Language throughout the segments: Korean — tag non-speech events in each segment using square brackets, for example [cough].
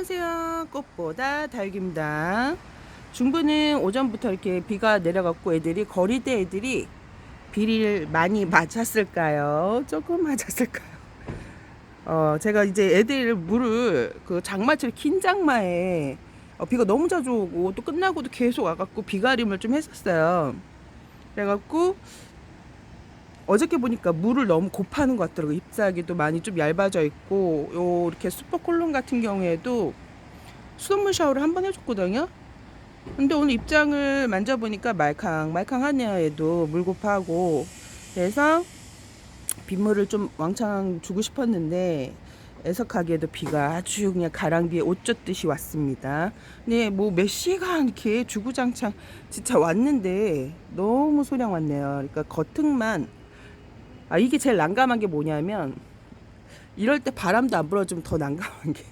안녕하세요. 꽃보다 달기입니다. 중부는 오전부터 이렇게 비가 내려갔고 애들이 거리대 애들이 비를 많이 맞았을까요? 조금 맞았을까요? 어, 제가 이제 애들 물을 그 장마철 긴 장마에 어, 비가 너무 자주 오고 또 끝나고도 계속 와갖고 비가림을 좀 했었어요. 그래갖고 어저께 보니까 물을 너무 곱하는 것 같더라고요. 잎사귀도 많이 좀 얇아져 있고, 요, 이렇게 슈퍼콜론 같은 경우에도 수돗물 샤워를 한 번 해줬거든요. 근데 오늘 입장을 만져보니까 말캉, 말캉하네요. 얘도 물 곱하고. 그래서 빗물을 좀 왕창 주고 싶었는데, 애석하게도 비가 아주 그냥 가랑비에 옷 젖듯이 왔습니다. 네, 뭐 몇 시간 이렇게 주구장창 진짜 왔는데 너무 소량 왔네요. 그러니까 겉흙만 아 이게 제일 난감한 게 뭐냐면 이럴 때 바람도 안 불어주면 더 난감한 게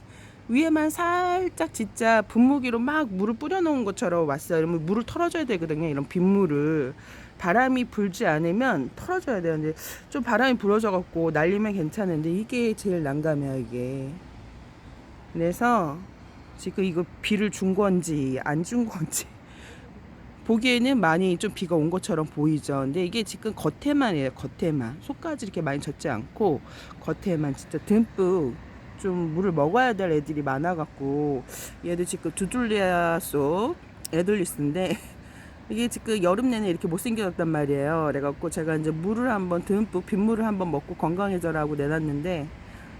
위에만 살짝 진짜 분무기로 막 물을 뿌려놓은 것처럼 왔어요. 그러면 물을 털어줘야 되거든요. 이런 빗물을 바람이 불지 않으면 털어줘야 되는데 좀 바람이 불어져갖고 날리면 괜찮은데 이게 제일 난감해요. 이게 그래서 지금 이거 비를 준 건지 안 준 건지 보기에는 많이 좀 비가 온 것처럼 보이죠. 근데 이게 지금 겉에만이에요. 겉에만. 속까지 이렇게 많이 젖지 않고 겉에만 진짜 듬뿍 좀 물을 먹어야 될 애들이 많아갖고 얘도 지금 두둘리아 속 애들리스인데 [laughs] 이게 지금 여름 내내 이렇게 못생겨졌단 말이에요. 그래갖고 제가 이제 물을 한번 듬뿍 빗물을 한번 먹고 건강해져라고 내놨는데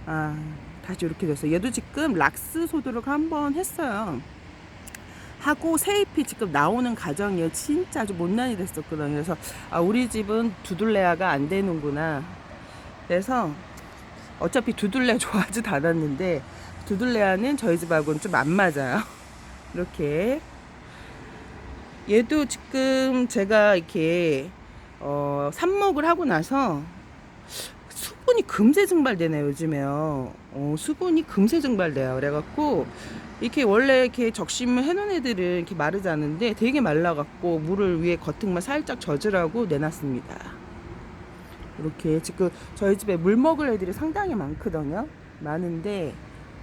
아 다시 이렇게 됐어요. 얘도 지금 락스 소독을 한번 했어요. 하고 새잎이 지금 나오는 과정이에요. 진짜 아주 못난이 됐었거든요. 그래서 아, 우리 집은 두둘레아가 안 되는구나. 그래서 어차피 두둘레 [laughs] 좋아하지도 않았는데 두둘레아는 저희 집하고는 좀 안 맞아요. [laughs] 이렇게 얘도 지금 제가 이렇게 어, 삽목을 하고 나서 수분이 금세 증발되네요 요즘에요. 어, 수분이 금세 증발돼요. 그래갖고 이렇게 원래 이렇게 적심을 해놓은 애들은 이렇게 마르지 않은데 되게 말라갖고 물을 위에 겉흙만 살짝 젖으라고 내놨습니다. 이렇게 지금 저희 집에 물 먹을 애들이 상당히 많거든요. 많은데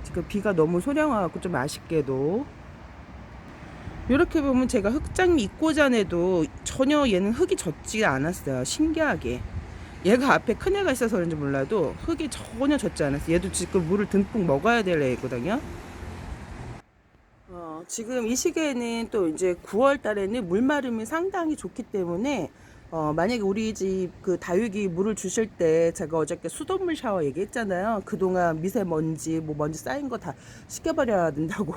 지금 비가 너무 소량와갖고 좀 아쉽게도 이렇게 보면 제가 흙장미 입고 전에도 전혀 얘는 흙이 젖지 않았어요. 신기하게. 얘가 앞에 큰 애가 있어서 그런지 몰라도 흙이 전혀 젖지 않았어요. 얘도 지금 물을 듬뿍 먹어야 될 애거든요. 어, 지금 이 시기에는 또 이제 9월 달에는 물 마름이 상당히 좋기 때문에 어, 만약에 우리 집 그 다육이 물을 주실 때 제가 어저께 수돗물 샤워 얘기했잖아요. 그동안 미세먼지 뭐 먼지 쌓인 거 다 씻겨버려야 된다고.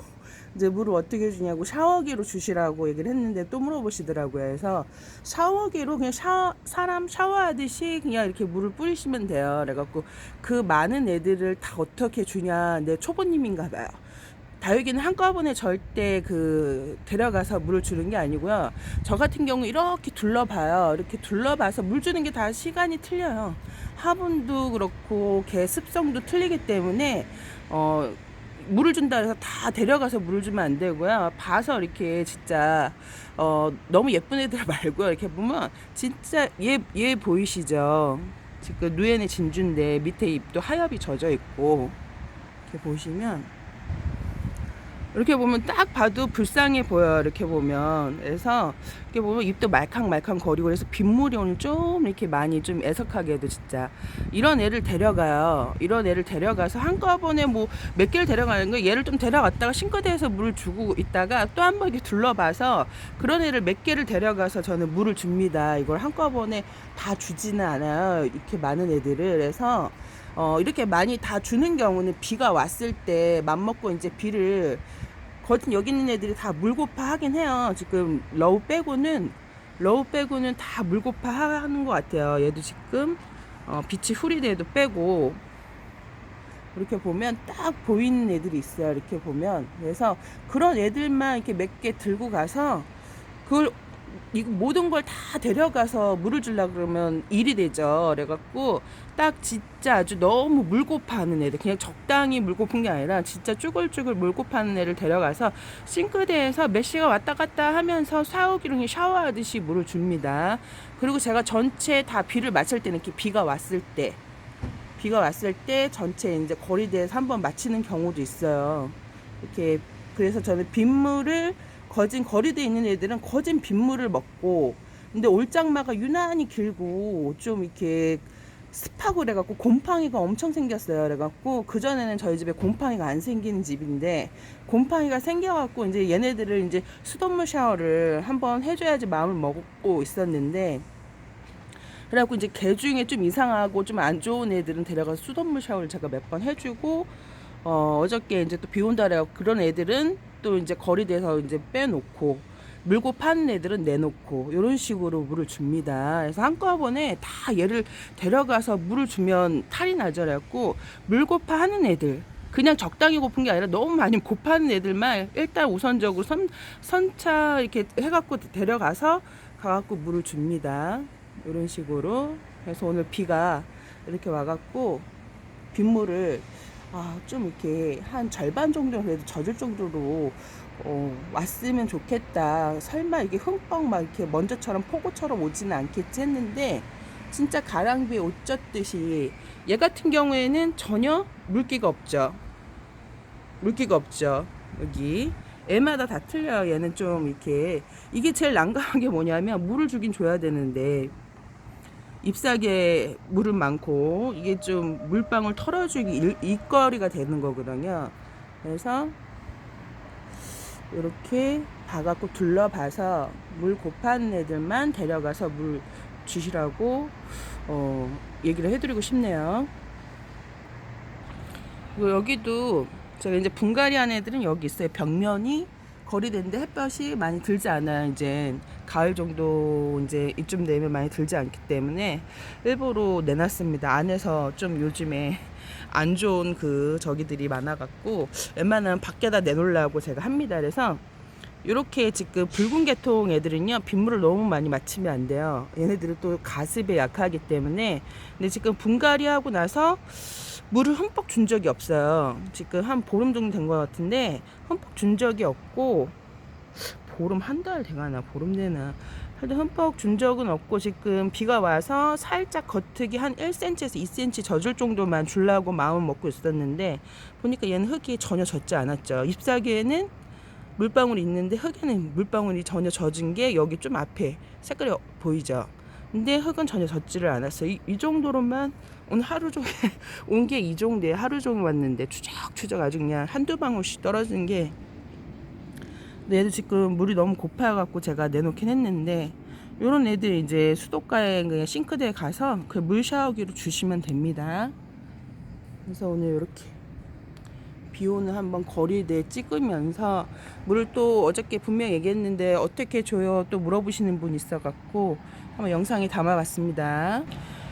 이제 물을 어떻게 주냐고 샤워기로 주시라고 얘기를 했는데 또 물어보시더라고요. 그래서 샤워기로 그냥 샤워, 사람 샤워하듯이 그냥 이렇게 물을 뿌리시면 돼요. 그래갖고 그 많은 애들을 다 어떻게 주냐. 내 초보님인가 봐요. 다육이는 한꺼번에 절대 그 데려가서 물을 주는 게 아니고요. 저 같은 경우 이렇게 둘러봐요. 이렇게 둘러봐서 물 주는 게 다 시간이 틀려요. 화분도 그렇고 개 습성도 틀리기 때문에 어 물을 준다 해서 다 데려가서 물을 주면 안 되고요. 봐서 이렇게 진짜 어 너무 예쁜 애들 [laughs] 말고요. 이렇게 보면 진짜 얘 얘 보이시죠? 지금 누에네 진주인데 밑에 잎도 하엽이 젖어 있고 이렇게 보시면 이렇게 보면 딱 봐도 불쌍해 보여요. 이렇게 보면. 그래서 이렇게 보면 입도 말캉말캉 거리고 그래서 빗물이 오늘 좀 이렇게 많이 좀 애석하게도 진짜 이런 애를 데려가요. 이런 애를 데려가서 한꺼번에 뭐 몇 개를 데려가는 거 얘를 좀 데려갔다가 싱크대에서 물을 주고 있다가 또 한 번 이렇게 둘러봐서 그런 애를 몇 개를 데려가서 저는 물을 줍니다. 이걸 한꺼번에 다 주지는 않아요. 이렇게 많은 애들을. 그래서 어, 이렇게 많이 다 주는 경우는 비가 왔을 때 맘먹고 이제 비를 거진 여기 있는 애들이 다 물고파 하긴 해요. 지금 러우 빼고는 러우 빼고는 다 물고파 하는 것 같아요. 얘도 지금 어, 빛이 흐리대도 빼고 이렇게 보면 딱 보이는 애들이 있어요. 이렇게 보면 그래서 그런 애들만 이렇게 몇 개 들고 가서 그걸 이거 모든 걸 다 데려가서 물을 주려 그러면 일이 되죠. 그래갖고 딱 진짜 아주 너무 물고파하는 애들 그냥 적당히 물고픈 게 아니라 진짜 쭈글쭈글 물고파하는 애를 데려가서 싱크대에서 몇 시간 왔다 갔다 하면서 샤워기로 샤워하듯이 물을 줍니다. 그리고 제가 전체 다 비를 맞출 때는 이렇게 비가 왔을 때 비가 왔을 때 전체 이제 거리대에서 한번 맞히는 경우도 있어요. 이렇게 그래서 저는 빗물을 거진 거리대에 있는 애들은 거진 빗물을 먹고 근데 올장마가 유난히 길고 좀 이렇게 습하고 그래갖고 곰팡이가 엄청 생겼어요. 그래갖고 그전에는 저희 집에 곰팡이가 안 생기는 집인데 곰팡이가 생겨갖고 이제 얘네들을 이제 수돗물 샤워를 한번 해줘야지 마음을 먹고 있었는데 그래갖고 이제 개 중에 좀 이상하고 좀 안 좋은 애들은 데려가서 수돗물 샤워를 제가 몇 번 해주고 어, 어저께 이제 또 비 온다 그래갖고 그런 애들은 또 이제 거리대에서 이제 빼놓고 물고 파는 애들은 내놓고 이런 식으로 물을 줍니다. 그래서 한꺼번에 다 얘를 데려가서 물을 주면 탈이 나죠. 그래갖고 물고파 하는 애들 그냥 적당히 고픈 게 아니라 너무 많이 고파하는 애들만 일단 우선적으로 선, 선차 이렇게 해갖고 데려가서 가갖고 물을 줍니다. 이런 식으로 그래서 오늘 비가 이렇게 와갖고 빗물을 아, 좀 이렇게 한 절반 정도 그래도 젖을 정도로 어, 왔으면 좋겠다. 설마 이게 흠뻑 막 이렇게 먼저처럼 폭우처럼 오지는 않겠지 했는데 진짜 가랑비에 옷 젖듯이 얘 같은 경우에는 전혀 물기가 없죠. 물기가 없죠. 여기 애마다 다 틀려요. 얘는 좀 이렇게 이게 제일 난감한 게 뭐냐면 물을 주긴 줘야 되는데 잎사귀에 물은 많고 이게 좀 물방울 털어주기 일, 일거리가 되는 거거든요. 그래서 이렇게 봐갖고 둘러봐서 물 고파는 애들만 데려가서 물 주시라고 어, 얘기를 해드리고 싶네요. 그리고 여기도 제가 이제 분갈이 한 애들은 여기 있어요. 벽면이 거리대인데 햇볕이 많이 들지 않아요. 이제 가을 정도 이제 이쯤 되면 많이 들지 않기 때문에 일부러 내놨습니다. 안에서 좀 요즘에 안 좋은 그 저기들이 많아갖고 웬만하면 밖에다 내놓으려고 제가 합니다. 그래서 이렇게 지금 붉은 계통 애들은요 빗물을 너무 많이 맞추면 안 돼요. 얘네들은 또 가습에 약하기 때문에 근데 지금 분갈이 하고 나서 물을 흠뻑 준 적이 없어요. 지금 한 보름 정도 된 것 같은데 흠뻑 준 적이 없고 보름 한달 돼가나 보름 되나 하여튼 흠뻑 준 적은 없고 지금 비가 와서 살짝 겉흙이 한 1cm에서 2cm 젖을 정도만 주려고 마음 먹고 있었는데 보니까 얘는 흙이 전혀 젖지 않았죠. 잎사귀에는 물방울이 있는데 흙에는 물방울이 전혀 젖은 게 여기 좀 앞에 색깔이 보이죠. 근데 흙은 전혀 젖지를 않았어요. 이, 이 정도로만 오늘 하루 종일 [laughs] 온 게 이 정도에 하루 종일 왔는데 추적추적 아주 그냥 한두 방울씩 떨어진 게 근데 얘도 지금 물이 너무 고파갖고 제가 내놓긴 했는데 요런 애들 이제 수도가에 그냥 싱크대에 가서 그 물 샤워기로 주시면 됩니다. 그래서 오늘 이렇게 비 오는 한번 거리대 찍으면서 물을 또 어저께 분명 얘기했는데 어떻게 줘요 또 물어보시는 분 있어갖고 한번 영상에 담아봤습니다.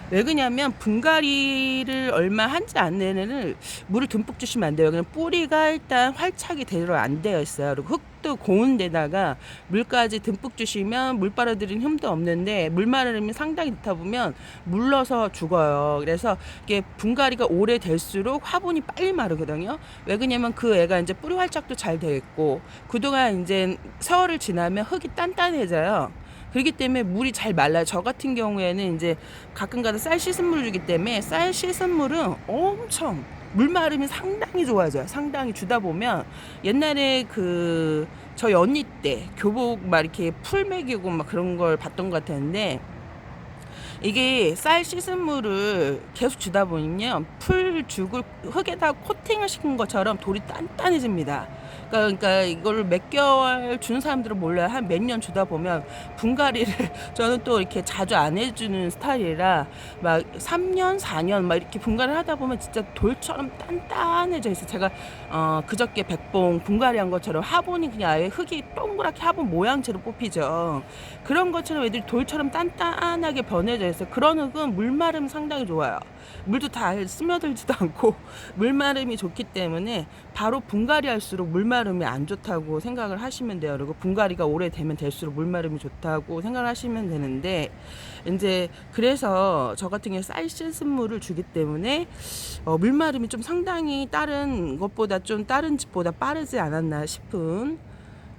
왜 그러냐면 분갈이를 얼마 한지 안 내는 물을 듬뿍 주시면 안 돼요. 그냥 뿌리가 일단 활착이 제대로 안 되어 있어요. 그리고 흙도 고운 데다가 물까지 듬뿍 주시면 물 빨아들인 흠도 없는데 물 마르면 상당히 넣다 보면 물러서 죽어요. 그래서 이게 분갈이가 오래 될수록 화분이 빨리 마르거든요. 왜 그러냐면 그 애가 이제 뿌리 활착도 잘 되어 있고 그동안 이제 세월을 지나면 흙이 단단해져요. 그렇기 때문에 물이 잘 말라요. 저 같은 경우에는 이제 가끔가다 쌀 씻은 물을 주기 때문에 쌀 씻은 물은 엄청 물 마름이 상당히 좋아져요. 상당히 주다 보면 옛날에 그 저희 언니 때 교복 막 이렇게 풀 먹이고 막 그런 걸 봤던 것 같았는데 이게 쌀 씻은 물을 계속 주다 보면요 풀 죽을 흙에다 코팅을 시킨 것처럼 돌이 단단해집니다. 그러니까, 그러니까 이걸 몇 개월 주는 사람들은 몰라요. 한 몇 년 주다 보면 분갈이를 [laughs] 저는 또 이렇게 자주 안 해주는 스타일이라 막 3년, 4년 막 이렇게 분갈이를 하다 보면 진짜 돌처럼 단단해져 있어. 요 제가 어, 그저께 백봉 분갈이 한 것처럼 화분이 그냥 아예 흙이 동그랗게 화분 모양체로 뽑히죠. 그런 것처럼 애들이 돌처럼 단단하게 변해져 있어요. 그런 흙은 물마름 상당히 좋아요. 물도 다 스며들지도 않고 [laughs] 물마름이 좋기 때문에 바로 분갈이 할수록 물마름이 안 좋다고 생각을 하시면 돼요. 그리고 분갈이가 오래되면 될수록 물마름이 좋다고 생각을 하시면 되는데 이제 그래서 저 같은 경우에 쌀 씻은 물을 주기 때문에 어, 물마름이 좀 상당히 다른 것보다 좀 다른 집보다 빠르지 않았나 싶은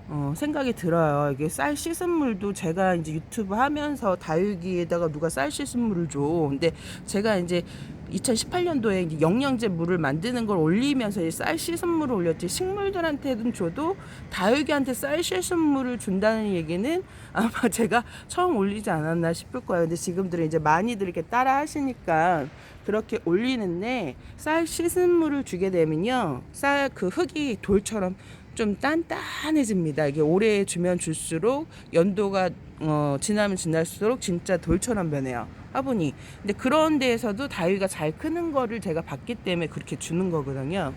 어, 생각이 들어요. 이게 쌀 씻은 물도 제가 이제 유튜브 하면서 다육이에다가 누가 쌀 씻은 물을 줘. 근데 제가 이제 2018년도에 영양제 물을 만드는 걸 올리면서 이쌀 씻은 물을 올렸지 식물들한테는 줘도 다육이한테 쌀 씻은 물을 준다는 얘기는 아마 [laughs] 제가 처음 올리지 않았나 싶을 거예요. 근데 지금들은 이제 많이들 이렇게 따라 하시니까 그렇게 올리는데 쌀 씻은 물을 주게 되면요. 쌀 그 흙이 돌처럼 좀 단단해집니다. 이게 오래 주면 줄수록 연도가 어, 지나면 지날수록 진짜 돌처럼 변해요. 화분이. 근데 그런 데에서도 다육이가 잘 크는 거를 제가 봤기 때문에 그렇게 주는 거거든요.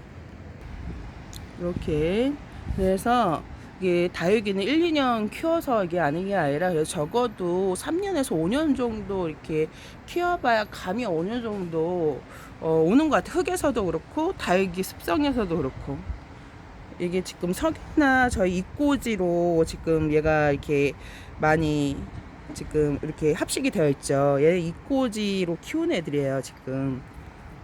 이렇게. 그래서 이게 다육이는 1, 2년 키워서 이게 아는 게 아니라 적어도 3년에서 5년 정도 이렇게 키워봐야 감이 어느 정도 어, 오는 것 같아요. 흙에서도 그렇고 다육이 습성에서도 그렇고. 이게 지금 석이나 저희 입꼬지로 지금 얘가 이렇게 많이 지금 이렇게 합식이 되어 있죠. 얘 입꼬지로 키운 애들이에요. 지금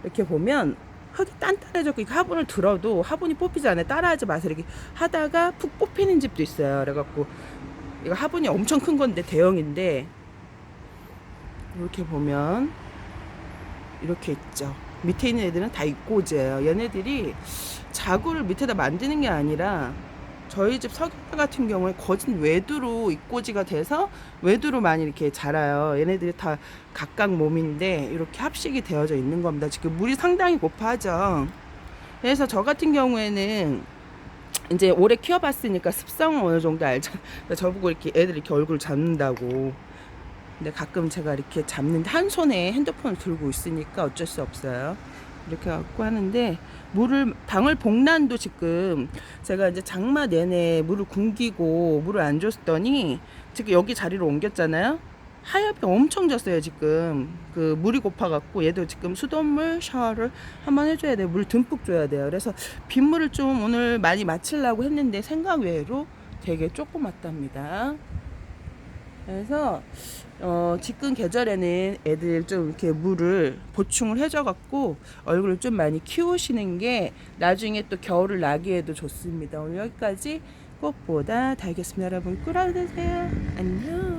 이렇게 보면 흙이 단단해졌고 이 화분을 들어도 화분이 뽑히지 않아요. 따라하지 마세요. 이렇게 하다가 푹 뽑히는 집도 있어요. 그래갖고 이거 화분이 엄청 큰 건데 대형인데 이렇게 보면 이렇게 있죠. 밑에 있는 애들은 다 입꼬지예요. 얘네들이 자구를 밑에다 만드는 게 아니라 저희 집 석유파 같은 경우에 거진 외두로 입꼬지가 돼서 외두로 많이 이렇게 자라요. 얘네들이 다 각각 몸인데 이렇게 합식이 되어져 있는 겁니다. 지금 물이 상당히 고파하죠. 그래서 저 같은 경우에는 이제 오래 키워봤으니까 습성은 어느 정도 알죠. 저보고 이렇게 애들 이렇게 얼굴 잡는다고. 근데 가끔 제가 이렇게 잡는데 한 손에 핸드폰을 들고 있으니까 어쩔 수 없어요. 이렇게 갖고 하는데 물을 방울 복란도 지금 제가 이제 장마 내내 물을 굶기고 물을 안 줬더니 지금 여기 자리로 옮겼잖아요. 하엽이 엄청 졌어요 지금. 그 물이 고파갖고 얘도 지금 수돗물 샤워를 한번 해줘야 돼요. 물 듬뿍 줘야 돼요. 그래서 빗물을 좀 오늘 많이 마치려고 했는데 생각 외로 되게 조금 왔답니다 그래서 어, 지금 계절에는 애들 좀 이렇게 물을 보충을 해줘갖고 얼굴을 좀 많이 키우시는 게 나중에 또 겨울을 나기에도 좋습니다. 오늘 여기까지 꽃보다 달겠습니다. 여러분 꿀하루 되세요. 안녕.